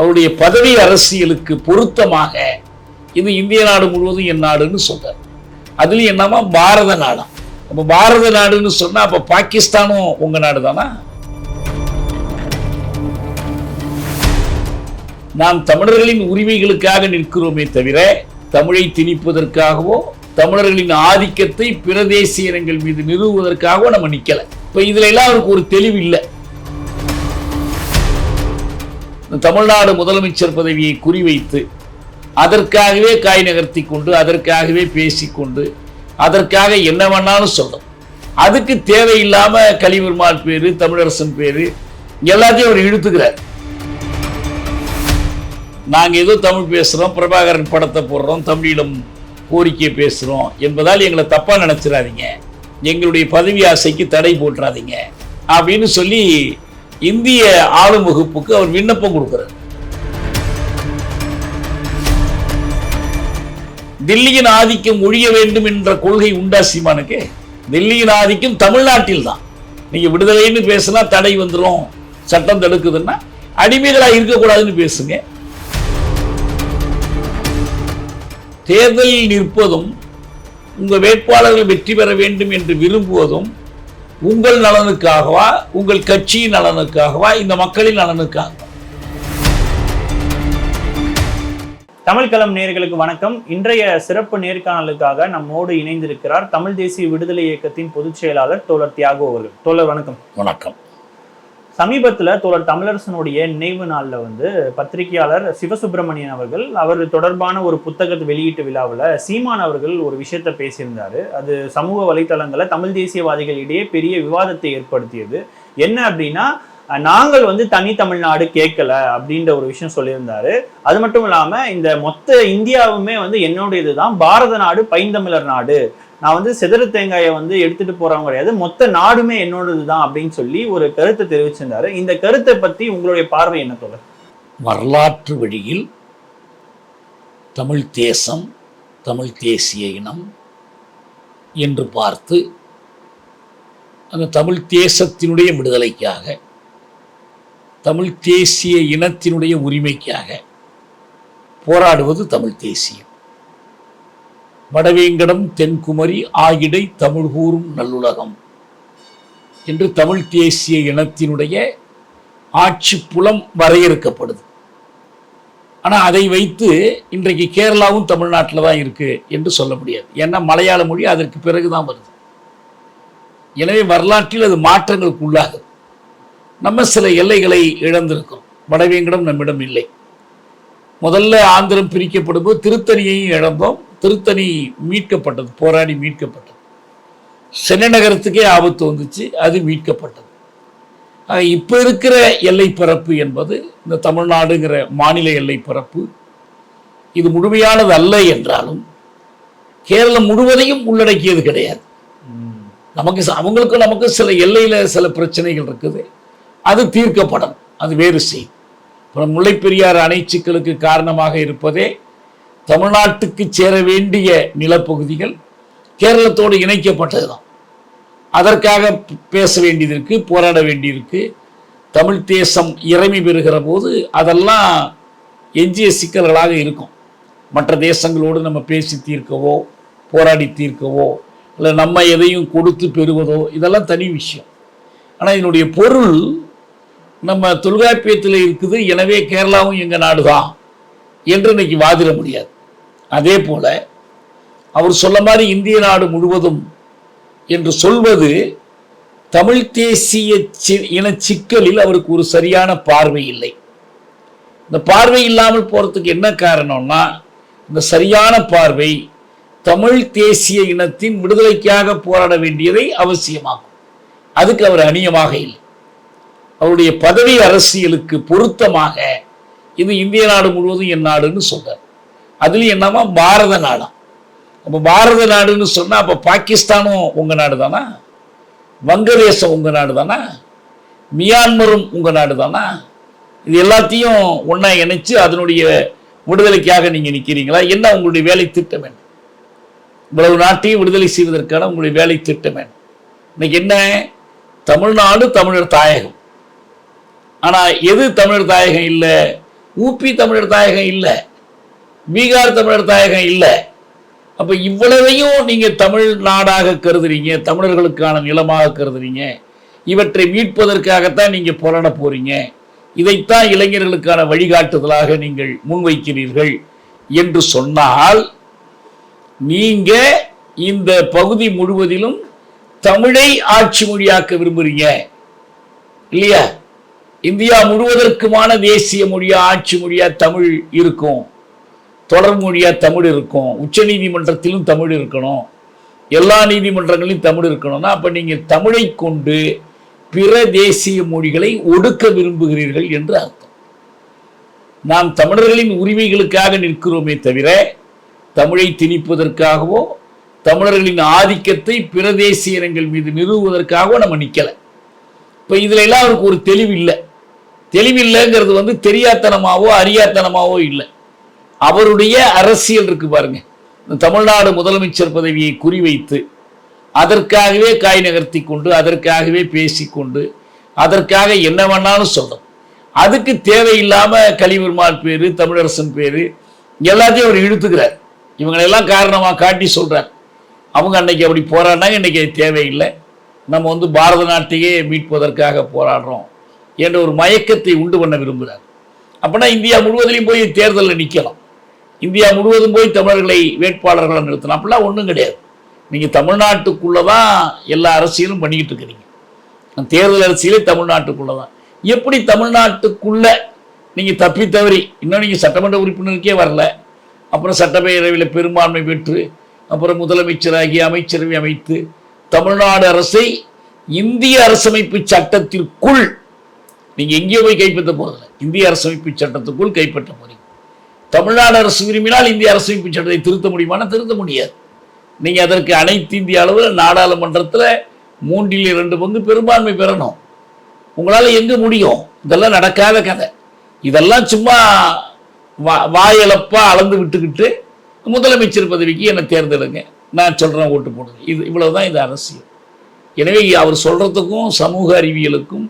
அவருடைய பதவி அரசியலுக்கு பொருத்தமாக இது இந்திய நாடு முழுவதும் என் நாடுன்னு சொல்றார். அதுலயும் என்னமா பாரத நாடாம் அப்போ பாரத நாடுன்னு சொன்னா அப்ப பாகிஸ்தானும் உங்க நாடு தானா நாம் தமிழர்களின் உரிமைகளுக்காக நிற்கிறோமே தவிர தமிழை திணிப்பதற்காகவோ தமிழர்களின் ஆதிக்கத்தை பிரதேசிய இனங்கள் மீது நிறுவுவதற்காகவோ நம்ம நிக்கல. இப்ப இதுல எல்லாம் அவருக்கு ஒரு தெளிவு இல்லை. தமிழ்நாடு முதலமைச்சர் பதவியை குறிவைத்து அதற்காகவே காய் நகர்த்தி கொண்டு அதற்காகவே பேசிக்கொண்டு அதற்காக என்ன வேணாலும் சொல்லும் அதுக்கு தேவையில்லாமல் கலிபெருமாள் பேர் தமிழரசன் பேர் எல்லாத்தையும் அவர் இழுத்துக்கிறார். நாங்கள் ஏதோ தமிழ் பேசுகிறோம் பிரபாகரன் படத்தை போடுறோம் தமிழிலும் கோரிக்கையை பேசுகிறோம் என்பதால் எங்களை தப்பாக நினச்சிடாதீங்க. எங்களுடைய பதவி ஆசைக்கு தடை போட்டுறாதீங்க அப்படின்னு சொல்லி இந்திய ஆளும் வகுப்புக்கு அவர் விண்ணப்பம் கொடுக்கிறார். தில்லியின் ஆதிக்கம் ஒழிய வேண்டும் என்ற கொள்கை உண்டா சீமானுக்கு? தில்லியின் ஆதிக்கம் தமிழ்நாட்டில் தான். நீங்க விடுதலைன்னு பேசினா தடை வந்துடும் சட்டம் தடுக்குதுன்னா அடிமைகளாக இருக்கக்கூடாதுன்னு பேசுங்க. தேர்தலில் நிற்பதும் உங்கள் வேட்பாளர்கள் வெற்றி பெற வேண்டும் என்று விரும்புவதும் உங்கள் நலனுக்காகவா உங்கள் கட்சியின் நலனுக்காகவா இந்த மக்களின் நலனுக்காகவா தமிழ் களம் நேயர்களுக்கு வணக்கம். இன்றைய சிறப்பு நேர்காணலுக்காக நம்மோடு இணைந்திருக்கிறார் தமிழ் தேசிய விடுதலை இயக்கத்தின் பொதுச் செயலாளர் தோழர் தியாகு அவர்கள். தோழர் வணக்கம். வணக்கம். சமீபத்தில் தோழர் தமிழரசனுடைய நினைவு நாளில் வந்து பத்திரிகையாளர் சிவசுப்பிரமணியன் அவர்கள் அவர் தொடர்பான ஒரு புத்தகத்தை வெளியீட்டு விழாவில் சீமான் அவர்கள் ஒரு விஷயத்தை பேசியிருந்தாரு. அது சமூக வலைத்தளங்களில் தமிழ் தேசியவாதிகளிடையே பெரிய விவாதத்தை ஏற்படுத்தியது. என்ன அப்படின்னா நாங்கள் வந்து தனி தமிழ்நாடு கேட்கல அப்படின்ற ஒரு விஷயம் சொல்லியிருந்தாரு. அது மட்டும் இல்லாமல் இந்த மொத்த இந்தியாவுமே வந்து என்னுடையது தான் பாரத நாடு பைந்தமிழர் நாடு நான் வந்து செதறு தேங்காயை வந்து எடுத்துட்டு போறவங்க கிடையாது. மொத்த நாடுமே என்னோடது தான் அப்படின்னு சொல்லி ஒரு கருத்தை தெரிவிச்சிருந்தாரு. இந்த கருத்தை பத்தி உங்களுடைய பார்வை என்ன தோழர்? வரலாற்று வழியில் தமிழ் தேசம் தமிழ் தேசிய இனம் என்று பார்த்து அந்த தமிழ் தேசத்தினுடைய விடுதலைக்காக தமிழ் தேசிய இனத்தினுடைய உரிமைக்காக போராடுவது தமிழ் தேசியம். வடவேங்கடம் தென்குமரி ஆகிடை தமிழ் கூறும் நல்லுலகம். என்று தமிழ் தேசிய இனத்தினுடைய ஆட்சி புலம் வரையறுக்கப்படுது. ஆனால் அதை வைத்து இன்றைக்கு கேரளாவும் தமிழ்நாட்டில் தான் இருக்குது என்று சொல்ல முடியாது. ஏன்னா மலையாள மொழி அதற்கு பிறகு தான் வருது. எனவே வரலாற்றில் அது மாற்றங்களுக்கு உள்ளாகுது. நம்ம சில எல்லைகளை இழந்திருக்கிறோம். வடவேங்கடம் நம்மிடம் இல்லை. முதல்ல ஆந்திரம் பிரிக்கப்படும் போது திருத்தணியையும் இழந்தோம். திருத்தணி மீட்கப்பட்டது போராடி மீட்கப்பட்டது. சென்னை நகரத்துக்கே ஆபத்து வந்துச்சு அது மீட்கப்பட்டது. இப்போ இருக்கிற எல்லை பரப்பு என்பது இந்த தமிழ்நாடுங்கிற மாநில எல்லை பரப்பு. இது முழுமையானது அல்ல என்றாலும் கேரளம் முழுவதையும் உள்ளடக்கியது கிடையாது. நமக்கு அவங்களுக்கு அவங்களுக்கும் நமக்கு சில எல்லையில் சில பிரச்சனைகள் இருக்குது. அது தீர்க்கப்படும் அது வேறு செய்யும். அப்புறம் முல்லைப்பெரியாறு அணை சிக்கலுக்கு காரணமாக இருப்பதே தமிழ்நாட்டுக்கு சேர வேண்டிய நிலப்பகுதிகள் கேரளத்தோடு இணைக்கப்பட்டது தான் அதற்காக பேச வேண்டியது இருக்குது போராட வேண்டியிருக்கு. தமிழ் தேசம் இறைமை பெறுகிற போது அதெல்லாம் எஞ்சிய சிக்கல்களாக இருக்கும். மற்ற தேசங்களோடு நம்ம பேசி தீர்க்கவோ போராடி தீர்க்கவோ இல்லை நம்ம எதையும் கொடுத்து பெறுவதோ இதெல்லாம் தனி விஷயம். ஆனால் இதனுடைய பொருள் நம்ம தொல்காப்பியத்தில் இருக்குது எனவே கேரளாவும் எங்கள் நாடு தான் என்று இன்னைக்கு வாதிட முடியாது. அதே போல அவர் சொல்ல மாதிரி இந்திய நாடு முழுவதும் என்று சொல்வது தமிழ் தேசிய சி- இன சிக்கலில் அவருக்கு ஒரு சரியான பார்வை இல்லை. இந்த பார்வை இல்லாமல் போறதுக்கு என்ன காரணம்னா இந்த சரியான பார்வை தமிழ் தேசிய இனத்தின் விடுதலைக்காக போராட வேண்டியதை அவசியமாகும் அதுக்கு அவர் அணியமாக இல்லை. அவருடைய பதவி அரசியலுக்கு பொருத்தமாக இது இந்திய நாடு முழுவதும் என் நாடுன்னு சொல்றார். அதுலயும் என்னமா பாரத நாடா. அப்ப பாரத நாடுன்னு சொன்னா அப்ப பாகிஸ்தானும் உங்க நாடு தானா வங்கதேசம் உங்க நாடு தானா மியான்மரும் உங்க நாடு தானா இது எல்லாத்தையும் ஒன்றா இணைச்சு அதனுடைய விடுதலைக்காக நீங்க நிக்கிறீங்களா? என்ன உங்களுடைய வேலை திட்டம் என்ன? இவ்வளவு நாட்டையும் விடுதலை செய்வதற்கான உங்களுடைய வேலை திட்டம் என்ன? இன்னைக்கு என்ன? தமிழ்நாடு தமிழர் தாயகம். ஆனா எது தமிழர் தாயகம் இல்லை? ஊபி தமிழர் தாயகம் இல்லை. பீகார் தமிழர் தாயகம் இல்லை. அப்போ இவ்வளவையும் நீங்கள் தமிழ் நாடாக கருதுறீங்க தமிழர்களுக்கான நிலமாக கருதுறீங்க இவற்றை மீட்பதற்காகத்தான் நீங்கள் போராட போகிறீங்க இதைத்தான் இளைஞர்களுக்கான வழிகாட்டுதலாக நீங்கள் முன்வைக்கிறீர்கள் என்று சொன்னால் நீங்கள் இந்த பகுதி முழுவதிலும் தமிழை ஆட்சி மொழியாக்க விரும்புகிறீங்க இல்லையா? இந்தியா முழுவதற்குமான தேசிய மொழியா ஆட்சி மொழியா தமிழ் இருக்கும். தொடர்மொழியாக தமிழ் இருக்கும். உச்ச நீதிமன்றத்திலும் தமிழ் இருக்கணும். எல்லா நீதிமன்றங்களிலும் தமிழ் இருக்கணும்னா அப்போ நீங்கள் தமிழை கொண்டு பிற தேசிய மொழிகளை ஒடுக்க விரும்புகிறீர்கள் என்று அர்த்தம். நாம் தமிழர்களின் உரிமைகளுக்காக நிற்கிறோமே தவிர தமிழை திணிப்பதற்காகவோ தமிழர்களின் ஆதிக்கத்தை பிறதேசிய இனங்கள் மீது நிறுவுவதற்காகவோ நம்ம நிற்கலை இப்போ இதில் எல்லாம் அவருக்கு ஒரு தெளிவு இல்லை. தெளிவில்லைங்கிறது வந்து தெரியாத்தனமாவோ அறியாத்தனமாவோ இல்லை. அவருடைய அரசியல் இருக்கு பாருங்க. தமிழ்நாடு முதலமைச்சர் பதவியை குறிவைத்து அதற்காகவே காய் நகர்த்தி கொண்டு அதற்காகவே பேசிக்கொண்டு அதற்காக என்ன வேணாலும் சொல்லும் அதுக்கு தேவையில்லாம கலிபெருமாள் பேரு தமிழரசன் பேரு எல்லாத்தையும் அவர் இழுத்துக்கிறார். இவங்களெல்லாம் காரணமாக காட்டி சொல்றார். அவங்க அன்னைக்கு அப்படி போராடினாங்க இன்னைக்கு அது தேவையில்லை. நம்ம வந்து பாரத நாட்டையே மீட்பதற்காக போராடுறோம் என்ற ஒரு மயக்கத்தை உண்டு பண்ண விரும்புகிறார். அப்படின்னா இந்தியா முழுவதிலையும் போய் தேர்தலில் நிற்கலாம். இந்தியா முழுவதும் போய் தமிழர்களை வேட்பாளர்களை நிறுத்தலாம் அப்படிலாம் ஒன்றும் கிடையாது. நீங்கள் தமிழ்நாட்டுக்குள்ளே தான் எல்லா அரசியலும் பண்ணிக்கிட்டு இருக்கிறீங்க. தேர்தல் அரசியலே தமிழ்நாட்டுக்குள்ளே தான் எப்படி தமிழ்நாட்டுக்குள்ளே நீங்கள் தப்பி தவறி இன்னும் நீங்கள் சட்டமன்ற உறுப்பினருக்கே வரல அப்புறம் சட்டப்பேரவையில் பெரும்பான்மை பெற்று அப்புறம் முதலமைச்சராகி அமைச்சரவை அமைத்து தமிழ்நாடு அரசை இந்திய அரசமைப்பு சட்டத்திற்குள் நீங்கள் எங்கேயோ போய் கைப்பற்ற போகிறதில்ல இந்திய அரசமைப்பு சட்டத்துக்குள் கைப்பற்ற போகிறீங்க தமிழ்நாடு அரசு விரும்பினால் இந்திய அரசமைப்பு சட்டத்தை திருத்த முடியுமானா திருத்த முடியாது. நீங்கள் அதற்கு அனைத்து இந்திய அளவில் நாடாளுமன்றத்தில் மூன்றில் இரண்டு பங்கு பெரும்பான்மை பெறணும். உங்களால் எங்கே முடியும்? இதெல்லாம் நடக்காத கதை. இதெல்லாம் சும்மா வா வாயளப்பா அளந்து விட்டுக்கிட்டு முதலமைச்சர் பதவிக்கு என்னை தேர்ந்தெடுங்க. நான் சொல்கிறேன் ஓட்டு போடுங்க. இது இவ்வளவுதான் இது அரசியல். எனவே அவர் சொல்கிறதுக்கும் சமூக அறிவியலுக்கும்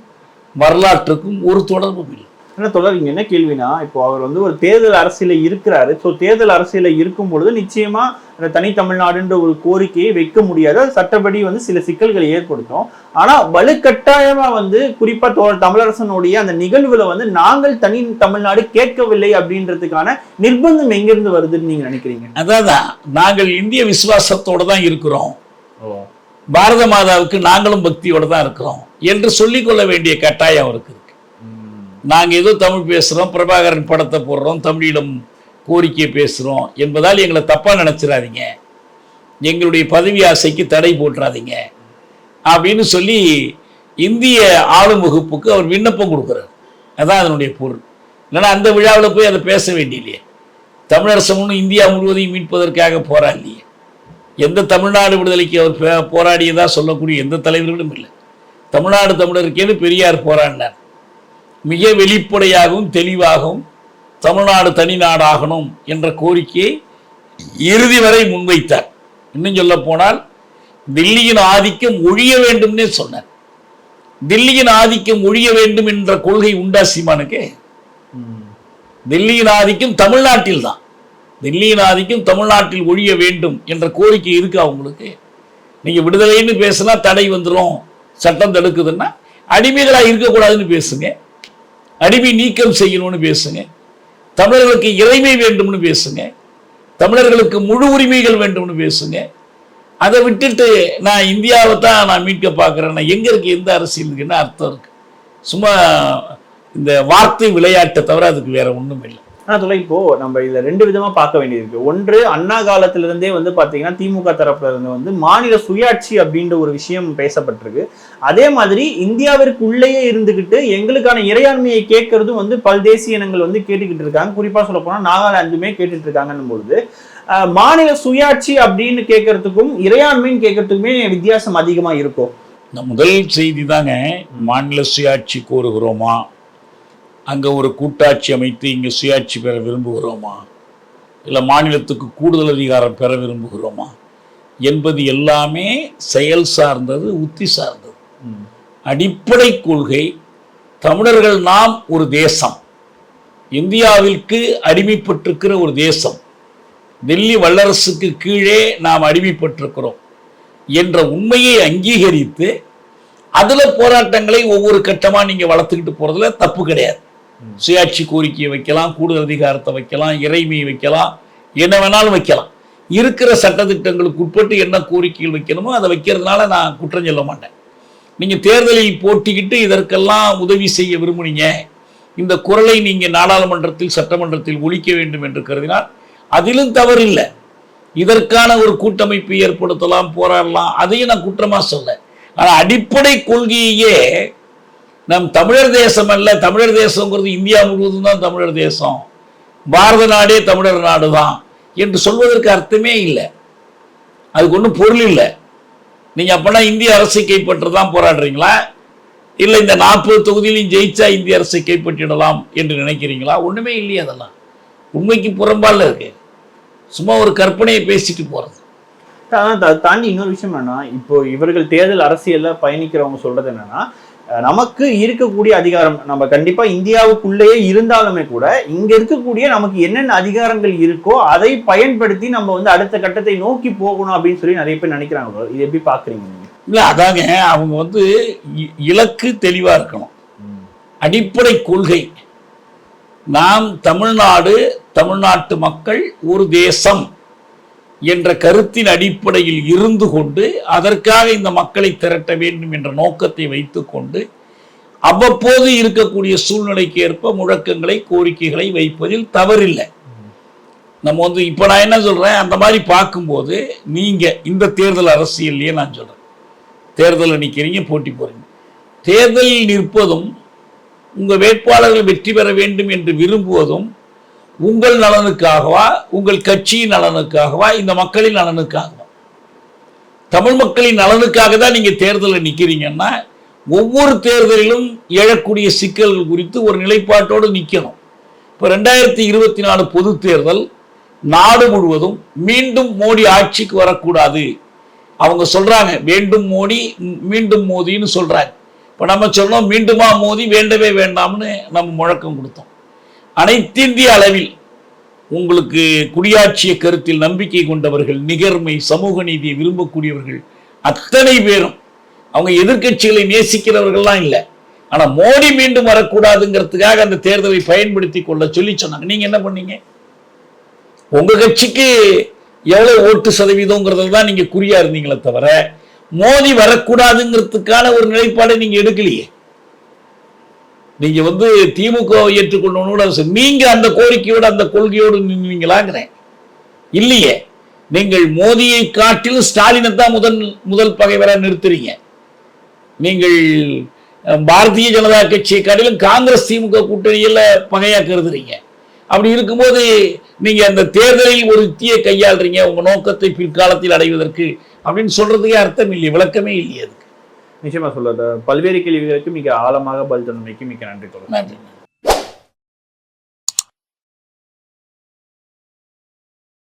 வரலாற்றுக்கும் ஒரு தொடர்பும் இல்லை. என்ன தொடர்ங்க என்ன கேள்வினா இப்போ அவர் வந்து ஒரு தேர்தல் அரசியல இருக்கிறாரு. ஸோ தேர்தல் அரசியல இருக்கும் பொழுது நிச்சயமா அந்த தனி தமிழ்நாடுன்ற ஒரு கோரிக்கையை வைக்க முடியாது. சட்டப்படி வந்து சில சிக்கல்களை ஏற்படுத்தும். ஆனா வலுக்கட்டாயமா வந்து குறிப்பா தமிழரசனுடைய அந்த நிகழ்வுல வந்து நாங்கள் தனி தமிழ்நாடு கேட்கவில்லை அப்படின்றதுக்கான நிர்பந்தம் எங்கிருந்து வருதுன்னு நீங்க நினைக்கிறீங்க? அதான் நாங்கள் இந்திய விசுவாசத்தோட தான் இருக்கிறோம். பாரத மாதாவுக்கு நாங்களும் பக்தியோட தான் இருக்கிறோம். என்று சொல்லிக்கொள்ள வேண்டிய கட்டாயம் அவருக்கு. இருக்கு நாங்கள் ஏதோ தமிழ் பேசுகிறோம் பிரபாகரன் படத்தை போடுறோம் தமிழிடம் கோரிக்கையை பேசுகிறோம் என்பதால் எங்களை தப்பாக நினச்சிடாதீங்க. எங்களுடைய பதவி ஆசைக்கு தடை போட்டுறாதீங்க அப்படின்னு சொல்லி இந்திய ஆளும் வகுப்புக்கு அவர் விண்ணப்பம் கொடுக்குறார். அதான் அதனுடைய பொருள். இல்லைன்னா அந்த விழாவில் போய் அதை பேச வேண்டியில்லையே. தமிழரசு ஒன்றும் இந்தியா முழுவதையும் மீட்பதற்காக போராடலையே எந்த தமிழ்நாடு விடுதலைக்கு அவர் பே- சொல்லக்கூடிய எந்த தலைவர்களும் இல்லை. தமிழ்நாடு தமிழருக்கேன்னு பெரியார் போராடினார். மிக வெளிப்படையாகவும் தெளிவாகவும் தமிழ்நாடு தனி நாடாகணும் என்ற கோரிக்கையை இறுதி வரை முன்வைத்தார். இன்னும் சொல்ல போனால் தில்லியின் ஆதிக்கம் ஒழிய வேண்டும்னே சொன்னார். தில்லியின் ஆதிக்கம் ஒழிய வேண்டும் என்ற கொள்கை உண்டா சீமானுக்கு? தில்லியின் ஆதிக்கம் தமிழ்நாட்டில் தான். தில்லியின் ஆதிக்கம் தமிழ்நாட்டில் ஒழிய வேண்டும் என்ற கோரிக்கை இருக்கு உங்களுக்கு? நீங்கள் விடுதலைன்னு பேசுனா தடை வந்துடும் சட்டம் தடுக்குதுன்னா அடிமைகளாக இருக்கக்கூடாதுன்னு பேசுங்க. அடிமை நீக்கம் செய்யணும்னு பேசுங்க. தமிழர்களுக்கு இறைமை வேண்டும்னு பேசுங்க. தமிழர்களுக்கு முழு உரிமைகள் வேண்டும்னு பேசுங்க. அதை விட்டுட்டு நான் இந்தியாவை தான் நான் மீட்க பார்க்குறேன்னா எங்க இருக்கு எந்த அரசியல் இருக்குன்னு அர்த்தம் இருக்கு. சும்மா இந்த வார்த்தை விளையாட்டை தவிர அதுக்கு வேற ஒன்றும் இல்லை ஆனால் தொலை இப்போ நம்ம இதில் ரெண்டு விதமாக பார்க்க வேண்டியது இருக்கு. ஒன்று அண்ணா காலத்திலிருந்தே வந்து பார்த்தீங்கன்னா திமுக தரப்புல இருந்து வந்து மாநில சுயாட்சி அப்படின்ற ஒரு விஷயம் பேசப்பட்டிருக்கு. அதே மாதிரி இந்தியாவிற்கு உள்ளேயே இருந்துக்கிட்டு எங்களுக்கான இறையாண்மையை கேட்கறதும் வந்து பல்தேசிய இனங்கள் வந்து கேட்டுக்கிட்டு இருக்காங்க. குறிப்பாக சொல்ல போனால் நாகாலாந்துமே கேட்டுட்டு இருக்காங்கன்னும் பொழுது மாநில சுயாட்சி அப்படின்னு கேட்கறதுக்கும் இறையாண்மைன்னு கேட்கறதுக்குமே வித்தியாசம் அதிகமாக இருக்கும். இந்த முதல் செய்தி தாங்க மாநில சுயாட்சி கோருகிறோமா? அங்க ஒரு கூட்டாட்சி அமைத்து இங்க சுயாட்சி பெற விரும்புகிறோமா? இல்லை மாநிலத்துக்கு கூடுதல் அதிகாரம் பெற விரும்புகிறோமா? என்பது எல்லாமே செயல் சார்ந்தது உத்தி சார்ந்தது. அடிப்படை கொள்கை தமிழர்கள் நாம் ஒரு தேசம். இந்தியாவிற்கு அடிமைப்பட்டிருக்கிற ஒரு தேசம். டெல்லி வல்லரசுக்கு கீழே நாம் அடிமைப்பட்டிருக்கிறோம் என்ற உண்மையை அங்கீகரித்து அதுல போராட்டங்களை ஒவ்வொரு கட்டமா நீங்க வளர்த்துக்கிட்டு போறதுல தப்பு கிடையாது. சுயாட்சி கோரிக்கையை வைக்கலாம் கூடுதல் அதிகாரத்தை வைக்கலாம் இறைமையை வைக்கலாம் என்ன வேணாலும் வைக்கலாம். இருக்கிற சட்டத்திட்டங்களுக்கு உட்பட்டு என்ன கோரிக்கைகள் வைக்கணுமோ அதை வைக்கிறதுனால நான் குற்றம் சொல்ல மாட்டேன். நீங்கள் தேர்தலில் போட்டிக்கிட்டு இதற்கெல்லாம் உதவி செய்ய விரும்புனீங்க. இந்த குரலை நீங்கள் நாடாளுமன்றத்தில் சட்டமன்றத்தில் ஒழிக்க வேண்டும் என்று கருதினால் அதிலும் தவறில்லை. இதற்கான ஒரு கூட்டமைப்பு ஏற்படுத்தலாம் போராடலாம் அதையும் நான் குற்றமாக சொல்ல. ஆனால் அடிப்படை கொள்கையே நம் தமிழர் தேசம் அல்ல. தமிழர் தேசங்கிறது இந்தியா முழுவதும் தான் தமிழர் தேசம். பாரத நாடே தமிழர் நாடு தான் என்று சொல்வதற்கு அர்த்தமே இல்லை. அதுக்கு ஒன்றும் பொருள் இல்லை. நீங்கள் அப்போனா இந்திய அரசை கைப்பற்ற தான் போராடுறீங்களா? இல்லை இந்த நாற்பது தொகுதியிலையும் ஜெயிச்சா இந்திய அரசை கைப்பற்றிடலாம் என்று நினைக்கிறீங்களா? ஒன்றுமே இல்லையே அதெல்லாம். உண்மைக்கு புறம்பால இருக்கு. சும்மா ஒரு கற்பனையை பேசிட்டு போகிறது தாண்டி இன்னொரு விஷயம் என்னன்னா இப்போ இவர்கள் தேர்தல் அரசியல்ல பயணிக்கிறவங்க சொல்றது என்னன்னா நமக்கு இருக்கக்கூடிய அதிகாரம் நம்ம கண்டிப்பா இந்தியாவுக்குள்ளேயே இருந்தாலுமே கூட இங்க இருக்கக்கூடிய நமக்கு என்னென்ன அதிகாரங்கள் இருக்கோ அதை பயன்படுத்தி நம்ம வந்து அடுத்த கட்டத்தை நோக்கி போகணும் அப்படின்னு சொல்லி நிறைய பேர் நினைக்கிறாங்க. இது எப்படி பாக்குறீங்க? இல்ல அதாங்க அவங்க வந்து இலக்கு தெளிவா இருக்கணும். அடிப்படை கொள்கை. நாம் தமிழ்நாடு தமிழ்நாட்டு மக்கள் ஒரு தேசம். என்ற கருத்தின் அடிப்படையில் இருந்து கொண்டு அதற்காக இந்த மக்களை திரட்ட வேண்டும் என்ற நோக்கத்தை வைத்துக்கொண்டு அவ்வப்போது இருக்கக்கூடிய சூழ்நிலைக்கு ஏற்ப முழக்கங்களை கோரிக்கைகளை வைப்பதில் தவறில்லை. நம்ம வந்து இப்போ நான் என்ன சொல்கிறேன் அந்த மாதிரி பார்க்கும்போது நீங்கள் இந்த தேர்தல் அரசியல்லையே நான் சொல்கிறேன் தேர்தலில் நிற்கிறீங்க போட்டி போகிறீங்க தேர்தலில் நிற்பதும் உங்கள் வேட்பாளர்கள் வெற்றி பெற வேண்டும் என்று விரும்புவதும் உங்கள் நலனுக்காகவா உங்கள் கட்சியின் நலனுக்காகவா இந்த மக்களின் நலனுக்காகவா? தமிழ் மக்களின் நலனுக்காக தான் நீங்கள் தேர்தலில் நிற்கிறீங்கன்னா ஒவ்வொரு தேர்தலிலும் எழக்கூடிய சிக்கல்கள் குறித்து ஒரு நிலைப்பாட்டோடு நிற்கணும் இப்போ ரெண்டாயிரத்தி இருபத்தி நாலு பொது தேர்தல் நாடு முழுவதும் மீண்டும் மோடி ஆட்சிக்கு வரக்கூடாது. அவங்க சொல்கிறாங்க வேண்டும் மோடி மீண்டும் மோதின்னு சொல்கிறாங்க இப்போ நம்ம சொன்னோம் மீண்டுமா மோதி வேண்டவே வேண்டாம்னு நம்ம முழக்கம் கொடுத்தோம். அனைத்திந்திய அளவில் உங்களுக்கு குடியாட்சிய கருத்தில் நம்பிக்கை கொண்டவர்கள் நிகர்மை சமூக நீதியை விரும்பக்கூடியவர்கள் அத்தனை பேரும். அவங்க எதிர்க்கட்சிகளை நேசிக்கிறவர்கள்லாம் இல்லை. ஆனால் மோடி மீண்டும் வரக்கூடாதுங்கிறதுக்காக அந்த தேர்தலை பயன்படுத்தி கொள்ள சொல்லி சொன்னாங்க. நீங்க என்ன பண்ணீங்க? உங்க கட்சிக்கு எவ்வளவு ஓட்டு சதவீதங்கிறதுல தான் நீங்க குறியா இருந்தீங்களே தவிர மோடி வரக்கூடாதுங்கிறதுக்கான ஒரு நிலைப்பாடை நீங்க எடுக்கலையே. நீங்க வந்து திமுக ஏற்றுக்கொள்ளணும்னு அவசியம். நீங்க அந்த கோரிக்கையோடு அந்த கொள்கையோடு நின்னீங்களாங்கிறேன் இல்லையே. நீங்கள் மோதியை காட்டிலும் ஸ்டாலினை தான் முதல் முதல் பகைவராக நிறுத்துறீங்க. நீங்கள் பாரதிய ஜனதா கட்சியை காட்டிலும் காங்கிரஸ் திமுக கூட்டணியில் பகையாக கருதுறீங்க. அப்படி இருக்கும்போது நீங்க அந்த தேர்தலில் ஒரு யுக்தியை கையாளுறீங்க. உங்க நோக்கத்தை பிற்காலத்தில் அடைவதற்கு அப்படின்னு சொல்றதுக்கே அர்த்தம் இல்லையே விளக்கமே இல்லையே அதுக்கு. நிச்சயமா சொல்லுறது பல்வேறு கேள்விகளுக்கு மிக ஆழமாக பதில் தந்தமைக்கு மிக நன்றி தொடர் நன்றி.